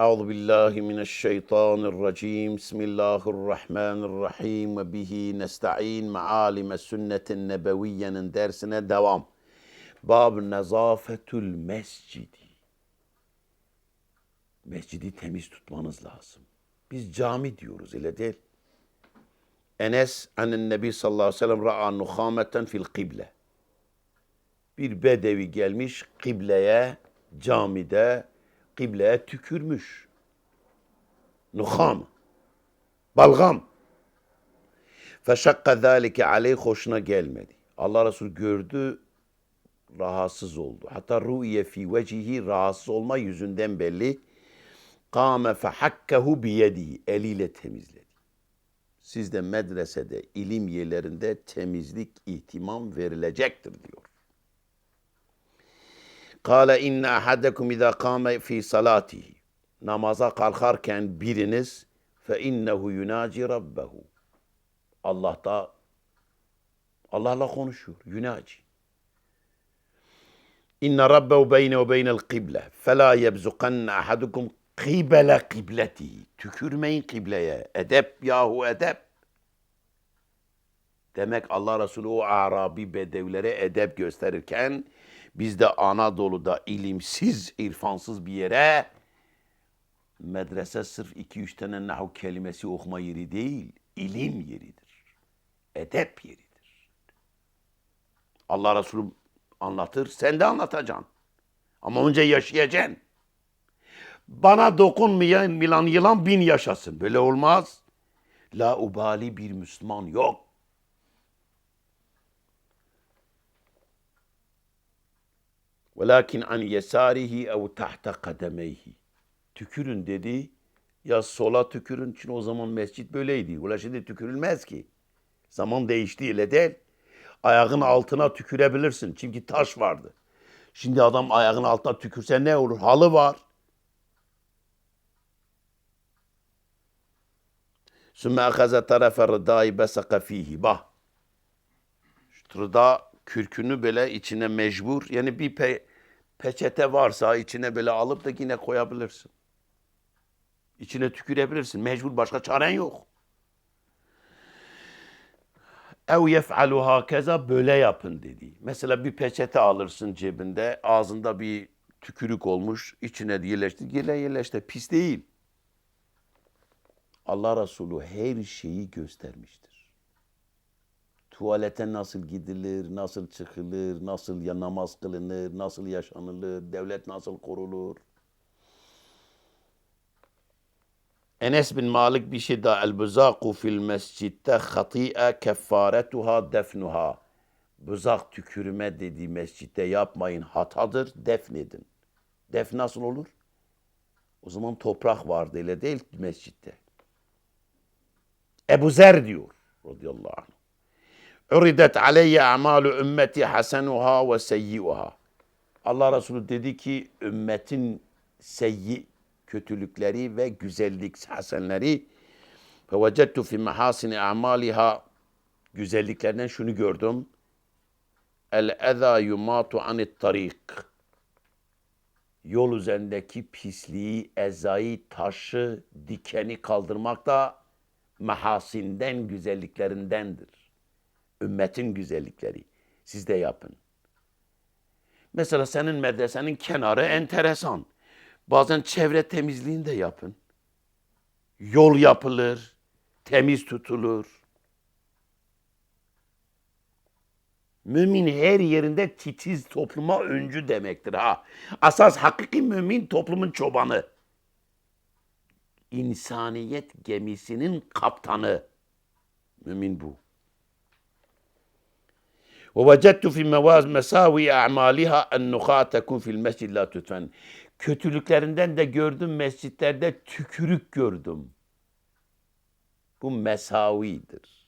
Euzu billahi mineşşeytanirracim. Bismillahirrahmanirrahim ve bihi nestaîn mealime sünnetin nebeviyyenin dersine devam. Bab nezafetül mescidi. Mescidi temiz tutmanız lazım. Biz cami diyoruz öyle değil. Enes annen nebi sallallahu aleyhi ve sellem ra'a nuhameten fil kıble. Bir bedevi gelmiş kıbleye, camide kıbleye tükürmüş. Nuham. Balgam. Feşakka zâlike aleyh hoşuna gelmedi. Allah Resulü gördü, rahatsız oldu. Hatta ru'iye fi vecihi rahatsız olma yüzünden belli. Kâme fehakkehu biyedihi. Eliyle temizledi. Siz de medresede, ilim yerlerinde temizlik ihtimam verilecektir diyor. Kale inne ahadekum izâ kâme fi salatihi. Namaza kalkarken biriniz fe innehu yunaci rabbehu. Allah da Allah'la konuşuyor. Yunaci. İnne rabbehu beyne ve beynel kıble. Fela yebzukanne ahadukum kıbele kıbletihi. Tükürmeyin kıbleye. Edep yahu edep. Demek Allah Resulü o Arabi bedevlere edep gösterirken biz de Anadolu'da ilimsiz, irfansız bir yere medrese sırf iki üç tane nahu kelimesi okuma yeri değil, ilim yeridir. Edep yeridir. Allah Resulü anlatır, sen de anlatacaksın. Ama önce yaşayacaksın. Bana dokunmayan yılan yılan bin yaşasın. Böyle olmaz. La ubali bir Müslüman yok. Velakin an yesarihi ev tahta kademeyhi. Tükürün dedi. Ya sola tükürün. Çünkü o zaman mescit böyleydi. Ula şimdi tükürülmez ki. Zaman değişti öyle değil. Ayağın altına tükürebilirsin. Çünkü taş vardı. Şimdi adam ayağın altına tükürse ne olur? Halı var. Sümme ahaze tarafe rıdâi besaka fihi. Bah. Rıda kürkünü böyle içine mecbur. Yani bir pe peçete varsa içine böyle alıp da yine koyabilirsin. İçine tükürebilirsin. Mecbur başka çaren yok. Ev yef'alu hakeza böyle yapın dedi. Mesela bir peçete alırsın cebinde. Ağzında bir tükürük olmuş. içine yerleştir. Yine yerleştir. Pis değil. Allah Resulü her şeyi göstermiştir tuvalete nasıl gidilir, nasıl çıkılır, nasıl ya namaz kılınır, nasıl yaşanılır, devlet nasıl kurulur. Enes bin Malik bir şey daha el-buzaku fil mescitte hati'e keffaretuha defnuha. Buzak tükürme dediği mescitte yapmayın hatadır, defnedin. Def nasıl olur? O zaman toprak vardı öyle değil mescitte. Ebu Zer diyor radıyallahu anh. Uridet aleyye amalu ümmeti hasenuha ve seyyiuha. Allah Resulü dedi ki ümmetin seyyi kötülükleri ve güzellik hasenleri ve vecettu fi mahasini amaliha güzelliklerinden şunu gördüm. El eza yumatu anit tarik. Yol üzerindeki pisliği, ezayı, taşı, dikeni kaldırmak da mahasinden, güzelliklerindendir ümmetin güzellikleri. Siz de yapın. Mesela senin medresenin kenarı enteresan. Bazen çevre temizliğini de yapın. Yol yapılır, temiz tutulur. Mümin her yerinde titiz topluma öncü demektir ha. Asas hakiki mümin toplumun çobanı. İnsaniyet gemisinin kaptanı. Mümin bu. ووجدت في مواز مساوي أعمالها النخاة تكون في المسجد لا تدفن. Kötülüklerinden de gördüm mescitlerde tükürük gördüm. Bu mesavidir.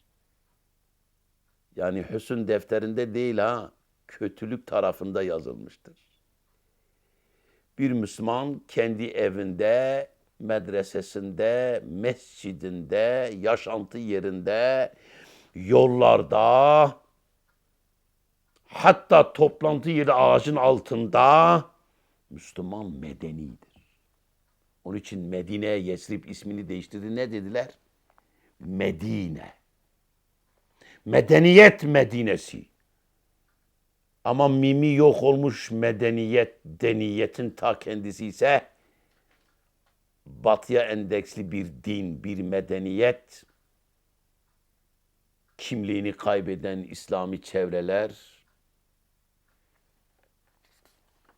Yani hüsn defterinde değil ha, kötülük tarafında yazılmıştır. Bir Müslüman kendi evinde, medresesinde, mescidinde, yaşantı yerinde, yollarda, Hatta toplantı yeri ağacın altında Müslüman medenidir. Onun için Medine'ye Yesrib ismini değiştirdi. Ne dediler? Medine. Medeniyet Medinesi. Ama mimi yok olmuş medeniyet, deniyetin ta kendisi ise batıya endeksli bir din, bir medeniyet, kimliğini kaybeden İslami çevreler.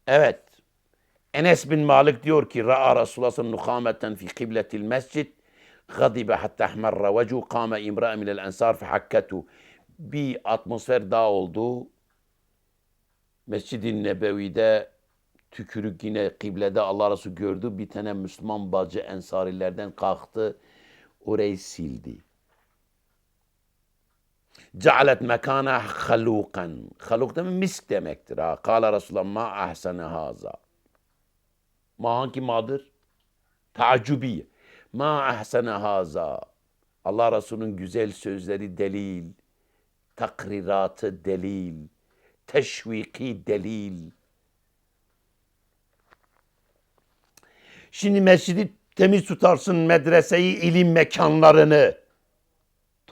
Evet. Enes bin Malik diyor ki Ra'a Resulullah nukameten fi kibletil mescid gadibe hatta ahmarra vecu kâme imra'e minel ensar fe hakketu. Bir atmosfer daha oldu. Mescid-i Nebevi'de tükürük yine kıblede Allah Resulü gördü. Bir tane Müslüman bacı ensarilerden kalktı. Orayı sildi. Cealet mekana halukan. Haluk demek misk demektir. Ha. Kala Resulullah ma ahsene haza. Ma hangi madır? Tacübiye. Ma ahsene haza. Allah Resulü'nün güzel sözleri delil. Takriratı delil. Teşviki delil. Şimdi mescidi temiz tutarsın, medreseyi, ilim mekanlarını.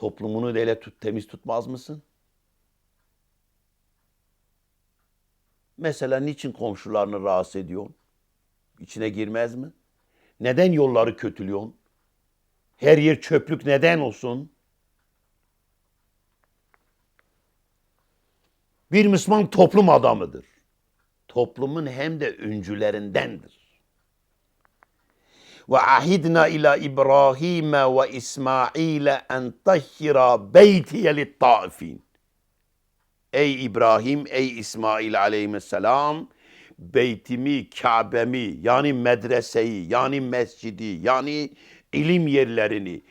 Toplumunu da öyle tut, temiz tutmaz mısın? Mesela niçin komşularını rahatsız ediyorsun? İçine girmez mi? Neden yolları kötülüyorsun? Her yer çöplük neden olsun? Bir Müslüman toplum adamıdır. Toplumun hem de öncülerindendir. Ve ahidna ila İbrahim ve İsmail en tahhira beytiye lit-taifin. Ey İbrahim, ey İsmail aleyhisselam, beytimi, Kabe'mi, yani medreseyi, yani mescidi, yani ilim yerlerini,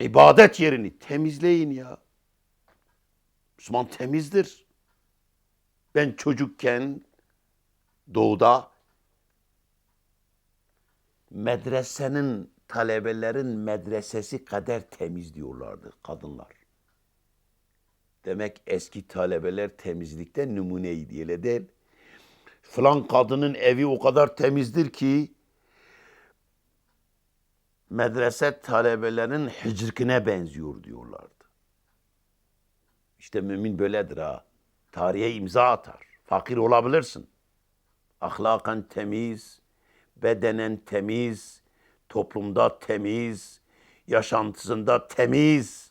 ibadet yerini temizleyin ya. Müslüman temizdir. Ben çocukken doğuda medresenin talebelerin medresesi kadar temiz diyorlardı kadınlar. Demek eski talebeler temizlikte numuneydi öyle değil. Falan kadının evi o kadar temizdir ki medrese talebelerin hicrkine benziyor diyorlardı. İşte mümin böyledir ha. Tarihe imza atar. Fakir olabilirsin. Ahlakan temiz, bedenen temiz, toplumda temiz, yaşantısında temiz.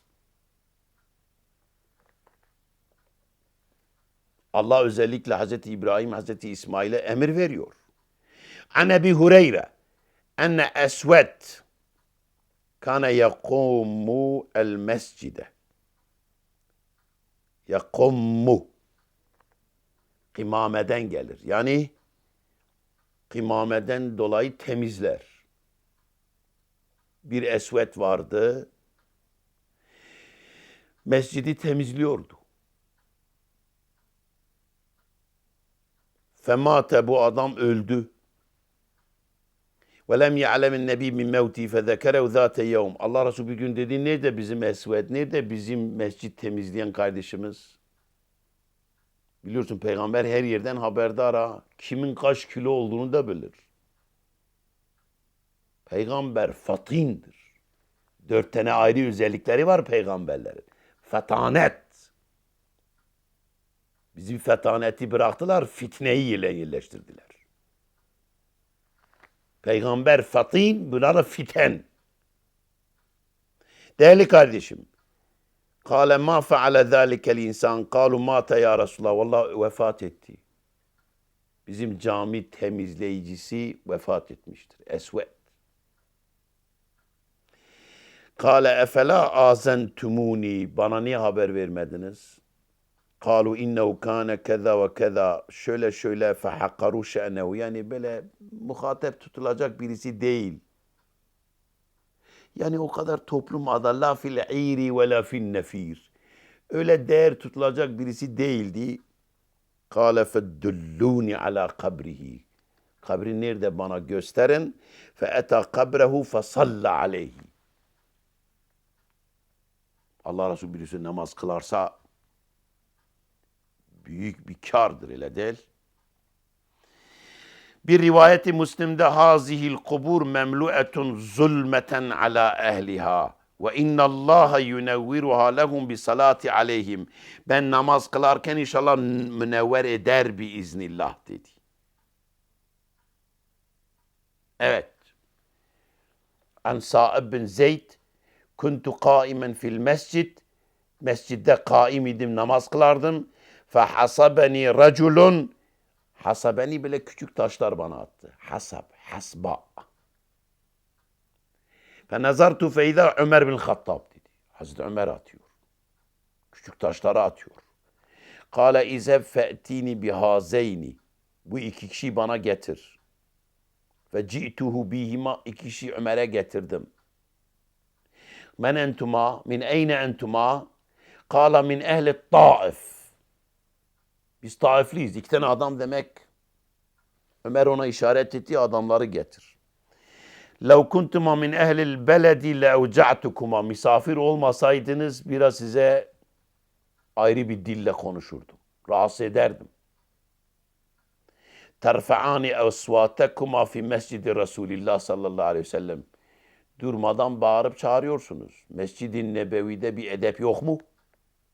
Allah özellikle Hazreti İbrahim, Hazreti İsmail'e emir veriyor. An Ebi Hureyre enne esvet kana yakumu el mescide. Yakummu. Kımameden gelir. Yani kımameden dolayı temizler. Bir esvet vardı. Mescidi temizliyordu. Femate bu adam öldü. Ve lem ya'lemin nebi min mevti fezekerehu zate yevm. Allah Resulü bir gün dedi nerede bizim esvet, nerede bizim mescit temizleyen kardeşimiz? Biliyorsun peygamber her yerden haberdar ha. Kimin kaç kilo olduğunu da bilir. Peygamber fatindir. Dört tane ayrı özellikleri var peygamberlerin. Fetanet. Bizim fetaneti bıraktılar, fitneyi yerle yerleştirdiler. Peygamber fatin, bunlara fiten. Değerli kardeşim, Kale ma feale zâlikel insan. Kalu mâte ya Resulallah. Vallahi vefat etti. Bizim cami temizleyicisi vefat etmiştir. Esvet. Kale efela azentumuni. Bana niye haber vermediniz? Kalu innehu kâne keza ve keza. Şöyle şöyle fehakkaru şe'nehu. Yani böyle muhatap tutulacak birisi değil. Yani o kadar toplum ada la fil iri ve la fil nefir. Öyle değer tutulacak birisi değildi. Kale feddulluni ala kabrihi. Kabri nerede bana gösterin. Fe eta kabrehu fe salla aleyhi. Allah Resulü birisi namaz kılarsa büyük bir kardır öyle değil. Bir rivayeti Müslim'de hazihil kubur memlu'etun zulmeten ala ehliha ve innallaha yunevviruha lehum bi salati aleyhim. Ben namaz kılarken inşallah münevver eder bi iznillah dedi. Evet. An Sa'ib bin Zeyd kuntu kaimen fil mescid mescidde kaim idim namaz kılardım. Fe hasabeni raculun hasabeni bile küçük taşlar bana attı. Hasab, hasba. Fe nazartu fe izâ Ömer bin Hattab dedi. Hazreti Ömer atıyor. Küçük taşları atıyor. Kale izeb fe'tini bihazeyni. Bu iki kişiyi bana getir. Ve ci'tuhu bihima iki kişi Ömer'e getirdim. Men entuma, min eyne entuma? Kala min ehli taif. Biz taifliyiz. İki tane adam demek. Ömer ona işaret etti adamları getir. لَوْ كُنْتُمَا مِنْ اَهْلِ الْبَلَدِ لَاُوْجَعْتُكُمَا Misafir olmasaydınız biraz size ayrı bir dille konuşurdum. Rahatsız ederdim. terfa'ani esvatekuma fi mescidi Resulillah sallallahu aleyhi ve sellem. Durmadan bağırıp çağırıyorsunuz. Mescid-i Nebevi'de bir edep yok mu?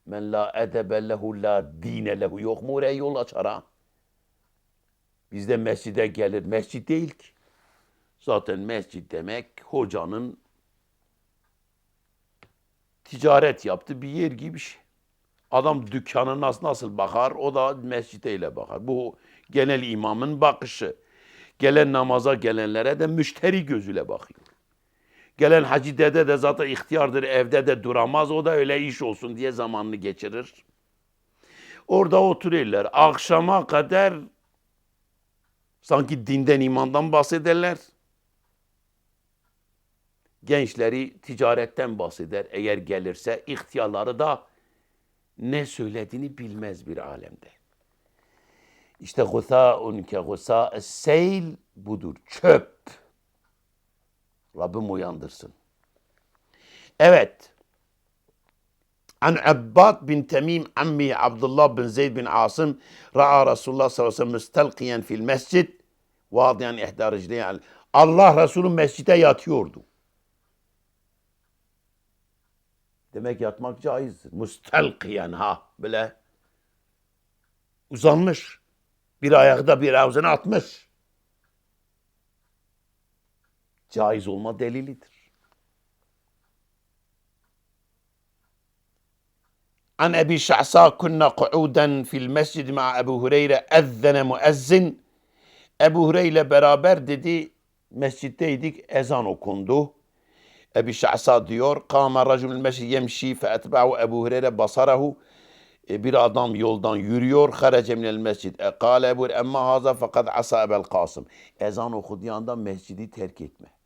Men la edebe lehu la dine lehu yok mu oraya yol açar ha? Bizde mescide gelir. Mescid değil ki. Zaten mescid demek hocanın ticaret yaptığı bir yer gibi bir şey. Adam dükkanı nasıl nasıl bakar o da mescideyle bakar. Bu genel imamın bakışı. Gelen namaza gelenlere de müşteri gözüyle bakıyor. Gelen hacı dede de zaten ihtiyardır evde de duramaz o da öyle iş olsun diye zamanını geçirir. Orada oturuyorlar. Akşama kadar sanki dinden imandan bahsederler. Gençleri ticaretten bahseder eğer gelirse ihtiyarları da ne söylediğini bilmez bir alemde. İşte gusâ'un ke gusâ'es seyl budur. Çöp. Rabbim uyandırsın. Evet. An Abbad bin Temim ammi Abdullah bin Zeyd bin Asım ra'a Resulullah sallallahu aleyhi ve sellem müstelkiyen fil mescid vadiyan ihda ricleyen Allah Resulü mescide yatıyordu. Demek yatmak caizdir. Mustelkiyen ha böyle uzanmış. Bir ayağı da bir ağzına atmış. Caiz olma delilidir. An Ebi Şa'sa kunna ku'uden fil mescid ma Ebu Hureyre ezzene muezzin. Ebu Hureyre beraber dedi mescitteydik ezan okundu. Ebi Şa'sa diyor kâme racülül mescid yemşi fe etba'u Ebu Hureyre basarahu e, bir adam yoldan yürüyor. Harece minel mescid. E, kâle Ebu emma haza fakat asa ebel Kasım. Ezan okuduğu anda mescidi terk etme.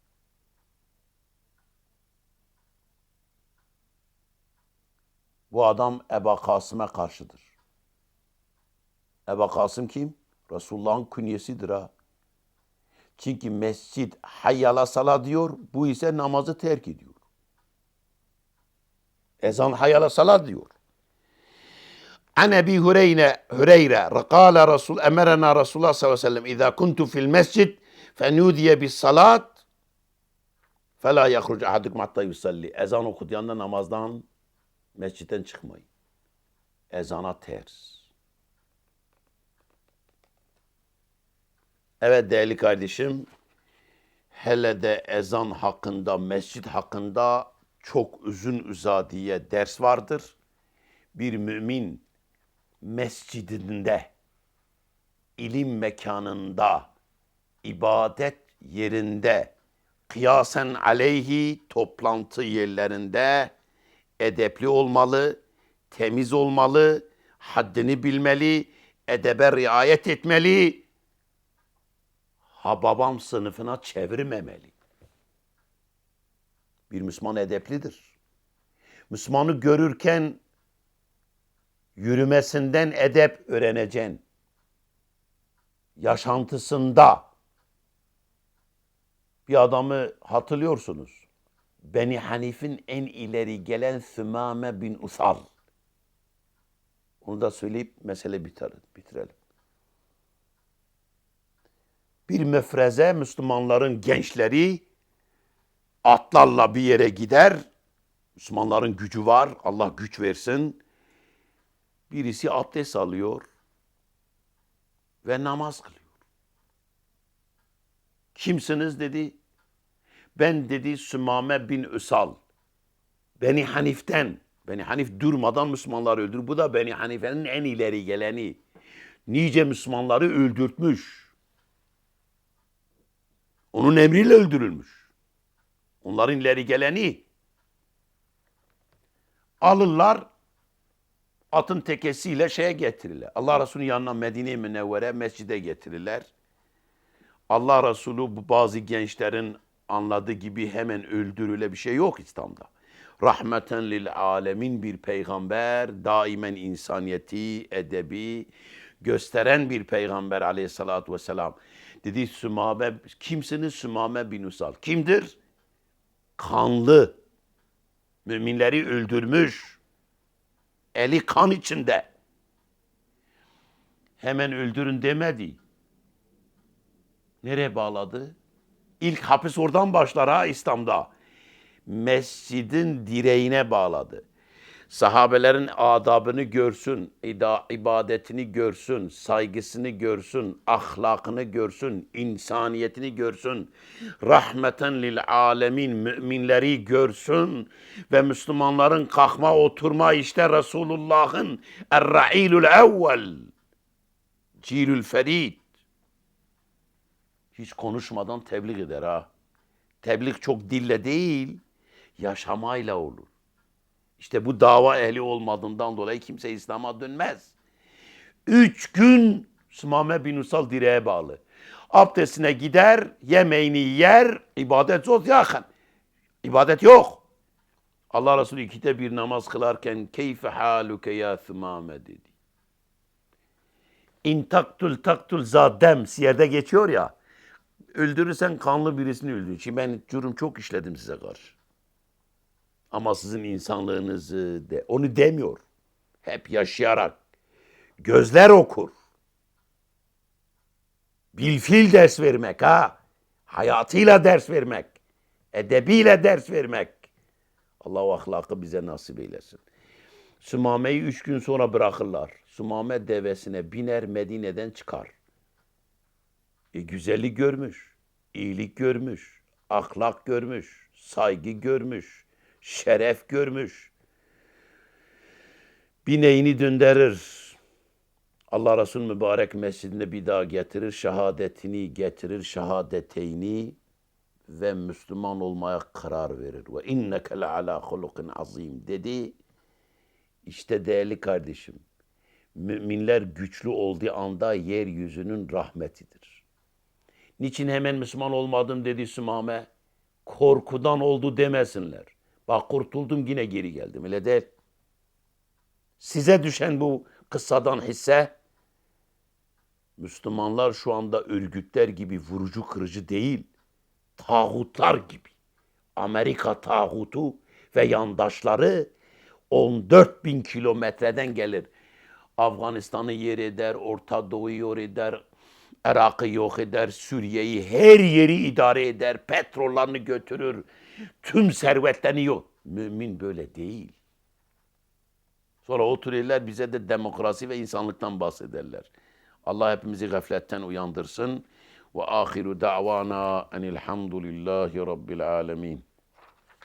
Bu adam Eba Kasım'a karşıdır. Eba Kasım kim? Resulullah'ın künyesidir ha. Çünkü mescid hayyala sala diyor, bu ise namazı terk ediyor. Ezan hayyala sala diyor. An Ebi Hureyre, Hureyre, kâle Resul, emerena Resulullah sallallahu aleyhi ve sellem, İzâ kuntu fil mescid, fenudiye bis salat, فَلَا يَخْرُجْ اَحَدُكُمْ hatta yusalli. Ezan okuduğu anda namazdan, mescitten çıkmayın. Ezana ters. Evet değerli kardeşim, hele de ezan hakkında, mescit hakkında çok uzun uzadiye ders vardır. Bir mümin mescidinde, ilim mekanında, ibadet yerinde, kıyasen aleyhi toplantı yerlerinde edepli olmalı, temiz olmalı, haddini bilmeli, edebe riayet etmeli, ha babam sınıfına çevirmemeli. Bir Müslüman edeplidir. Müslümanı görürken yürümesinden edep öğreneceksin. Yaşantısında bir adamı hatırlıyorsunuz. Beni Hanif'in en ileri gelen Sümame bin Usal. Onu da söyleyip mesele bitirelim. bitirelim. bir müfreze Müslümanların gençleri atlarla bir yere gider. Müslümanların gücü var. Allah güç versin. Birisi abdest alıyor ve namaz kılıyor. Kimsiniz dedi. Ben dedi Sümame bin Üsal. Beni Hanif'ten, Beni Hanif durmadan Müslümanları öldürür. Bu da Beni Hanife'nin en ileri geleni. Nice Müslümanları öldürtmüş. Onun emriyle öldürülmüş. Onların ileri geleni. Alırlar atın tekesiyle şeye getirirler. Allah Resulü'nün yanına Medine-i Münevvere mescide getirirler. Allah Resulü bu bazı gençlerin anladığı gibi hemen öldürüle bir şey yok İslam'da. Rahmeten lil alemin bir peygamber, daimen insaniyeti, edebi gösteren bir peygamber aleyhissalatu vesselam. Dedi Sümame, kimsiniz Sümame bin Usal? Kimdir? Kanlı. Müminleri öldürmüş. Eli kan içinde. Hemen öldürün demedi. Nereye bağladı? İlk hapis oradan başlar ha İslam'da. Mescidin direğine bağladı. Sahabelerin adabını görsün, ibadetini görsün, saygısını görsün, ahlakını görsün, insaniyetini görsün. Rahmeten lil alemin müminleri görsün ve Müslümanların kalkma oturma işte Resulullah'ın er-ra'ilul evvel, cilül ferid hiç konuşmadan tebliğ eder ha. Tebliğ çok dille değil, yaşamayla olur. İşte bu dava ehli olmadığından dolayı kimse İslam'a dönmez. Üç gün Sümame bin Usal direğe bağlı. Abdestine gider, yemeğini yer, ibadet zor yakın. İbadet yok. Allah Resulü ikide bir namaz kılarken keyfe haluke ya Sümame dedi. İn taktul taktul zadem siyerde geçiyor ya. Öldürürsen kanlı birisini öldürür. Şimdi ben cürüm çok işledim size karşı. Ama sizin insanlığınızı de onu demiyor. Hep yaşayarak gözler okur. Bilfil ders vermek ha. Hayatıyla ders vermek. Edebiyle ders vermek. Allah ahlakı bize nasip eylesin. Sümame'yi üç gün sonra bırakırlar. Sümame devesine biner Medine'den çıkar. E, güzellik görmüş, iyilik görmüş, ahlak görmüş, saygı görmüş, şeref görmüş. Bineğini döndürür. Allah Resulü mübarek mescidine bir daha getirir, şehadetini getirir, şehadeteyni ve Müslüman olmaya karar verir. Ve inneke le ala hulukin azim dedi. İşte değerli kardeşim, müminler güçlü olduğu anda yeryüzünün rahmetidir. Niçin hemen Müslüman olmadım dedi Sümame? Korkudan oldu demesinler. Bak kurtuldum yine geri geldim. Öyle değil. Size düşen bu kıssadan hisse Müslümanlar şu anda örgütler gibi vurucu kırıcı değil. Tağutlar gibi. Amerika tağutu ve yandaşları 14 bin kilometreden gelir. Afganistan'ı yer eder, Orta Doğu'yu yer eder, Irak'ı yok eder, Suriye'yi her yeri idare eder, petrollerini götürür, tüm servetlerini yok. Mümin böyle değil. Sonra otururlar bize de demokrasi ve insanlıktan bahsederler. Allah hepimizi gafletten uyandırsın. Ve ahiru da'vana enilhamdülillahi rabbil alemin.